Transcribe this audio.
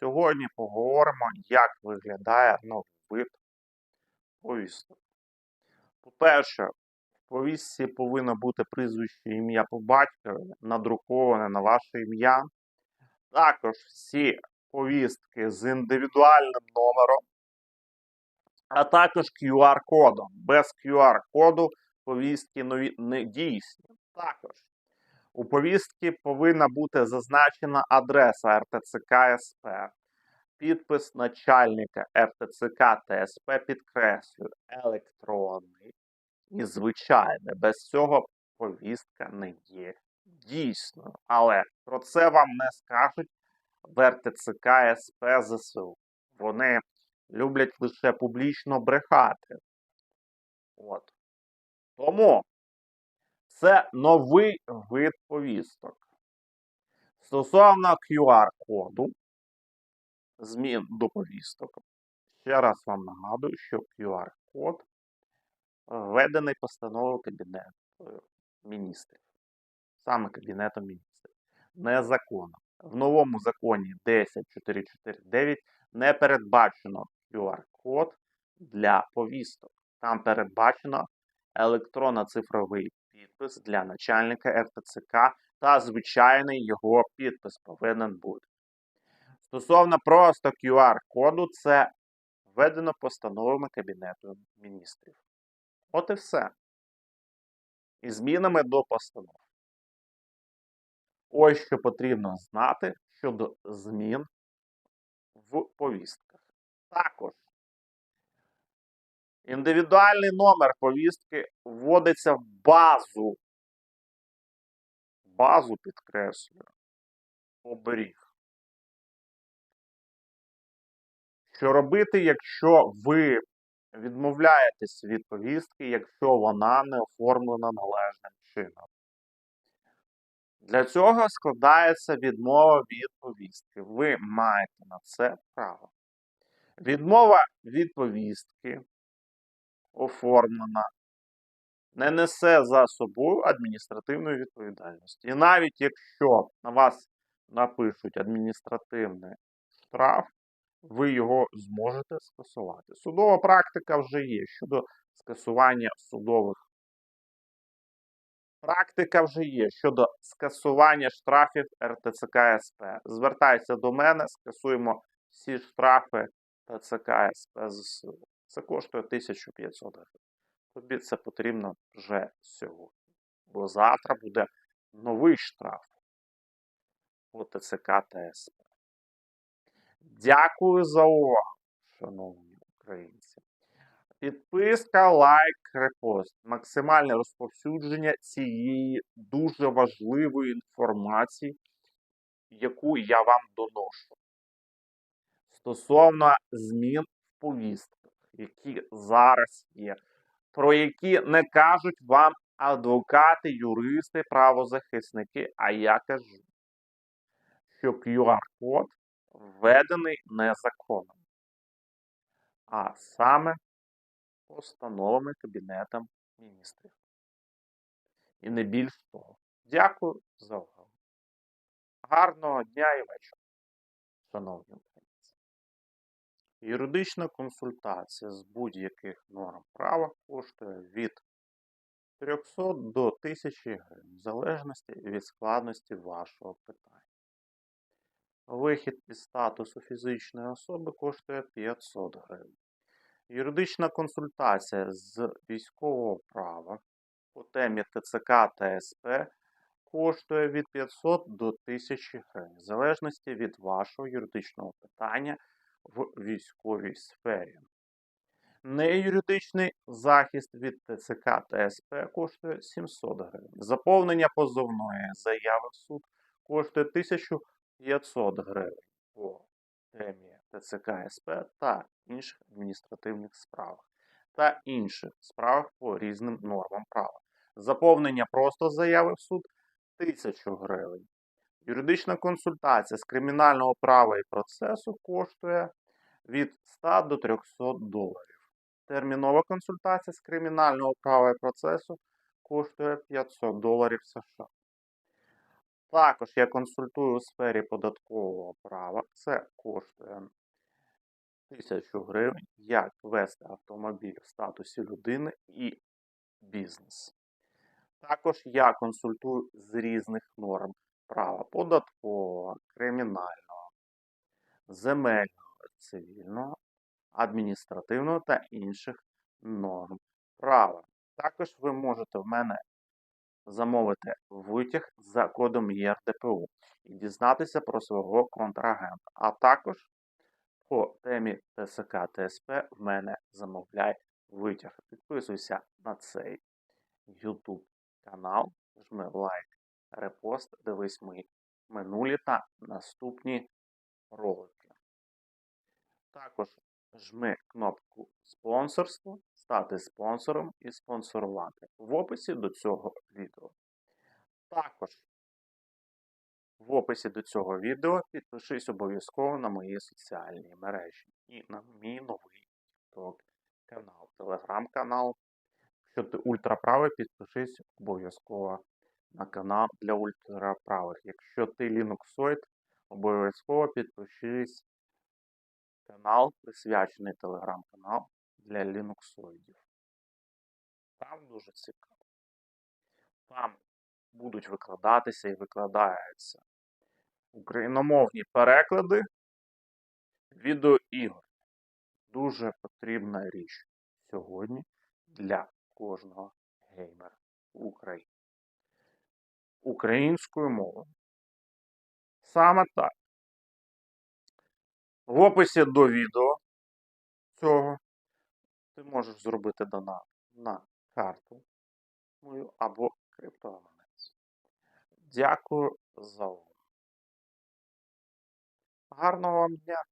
Сьогодні поговоримо, як виглядає новий вид повісток. По-перше, в повістці повинно бути прізвище ім'я по батькові, надруковане на ваше ім'я. Також всі повістки з індивідуальним номером, а також QR-кодом. Без QR-коду повістки нові не дійсні. Також у повістці повинна бути зазначена адреса РТЦК СП. Підпис начальника РТЦК та СП підкреслюю електронний і звичайне. Без цього повістка не є дійсною. Але про це вам не скажуть в РТЦК СП ЗСУ. Вони люблять лише публічно брехати. От. Тому це новий вид повісток. Стосовно QR-коду змін до повісток. Ще раз вам нагадую, що QR-код введений постановою Кабінету міністрів. Саме Кабінетом міністрів. Не законом. В новому законі 10449 не передбачено QR-код для повісток. Там передбачено електронно-цифровий підпис для начальника РТЦК та звичайний його підпис повинен бути. Стосовно просто QR-коду, це введено постановами Кабінету міністрів. От і все. І змінами до постанов. Ось що потрібно знати щодо змін в повістках. Також індивідуальний номер повістки вводиться в базу. Базу підкреслюю. Оберіг. Що робити, якщо ви відмовляєтесь від повістки, якщо вона не оформлена належним чином? Для цього складається відмова від повістки. Ви маєте на це право. Відмова від повістки оформлена не несе за собою адміністративної відповідальності. І навіть якщо на вас напишуть адміністративний штраф, ви його зможете скасувати. Судова практика вже є щодо скасування судових. Практика вже є щодо скасування штрафів РТЦК СП. Звертайтеся до мене, скасуємо всі штрафи ТЦК СП ЗСУ. Це коштує 1500 гривень. Тобі це потрібно вже сьогодні. Бо завтра буде новий штраф по ТЦК та СП. Дякую за увагу, шановні українці. Підписка, лайк, репост. Максимальне розповсюдження цієї дуже важливої інформації, яку я вам доношу. Стосовно змін в повістках, які зараз є, про які не кажуть вам адвокати, юристи, правозахисники, а я кажу, що QR-код введений незаконом, а саме постановами Кабінетом міністрів. І не більш того. Дякую за увагу. Гарного дня і вечора, шановні. Юридична консультація з будь-яких норм права коштує від 300 до 1000 гривень, в залежності від складності вашого питання. Вихід із статусу фізичної особи коштує 500 гривень. Юридична консультація з військового права по темі ТЦК та СП коштує від 500 до 1000 гривень, в залежності від вашого юридичного питання в військовій сфері. Неюридичний захист від ТЦК та СП коштує 700 гривень. Заповнення позовної заяви в суд коштує 1500 гривень по темі ТЦК СП та інших адміністративних справах та інших справах по різним нормам права. Заповнення просто заяви в суд 1000 гривень. Юридична консультація з кримінального права і процесу коштує від 100 до 300 доларів. Термінова консультація з кримінального права і процесу коштує 500 доларів США. Також я консультую у сфері податкового права. Це коштує 1000 гривень, як вести автомобіль в статусі людини і бізнес. Також я консультую з різних норм права податкового, кримінального, земельного, цивільного, адміністративного та інших норм права. Також ви можете в мене замовити витяг за кодом ЄРДПУ і дізнатися про свого контрагента. А також по темі ТСК ТСП в мене замовляй витяг. Підписуйся на цей YouTube канал, жми лайк, репост, дивись мої минулі та наступні ролики. Також жми кнопку спонсорство, стати спонсором і спонсорувати в описі до цього відео. Також в описі до цього відео підпишись обов'язково на мої соціальні мережі і на мій новий канал, телеграм-канал. Якщо ти ультраправий, підпишись обов'язково на канал для ультраправих. Якщо ти лінуксоїд, обов'язково підпишись канал, присвячений телеграм-канал для лінуксоїдів. Там дуже цікаво. Там будуть викладатися і викладаються україномовні переклади відеоігор. Дуже потрібна річ сьогодні для кожного геймера в Україні. Українською мовою. Саме так. В описі до відео цього ти можеш зробити донат на карту мою або криптогаманець. Дякую за увагу. Гарного вам дня!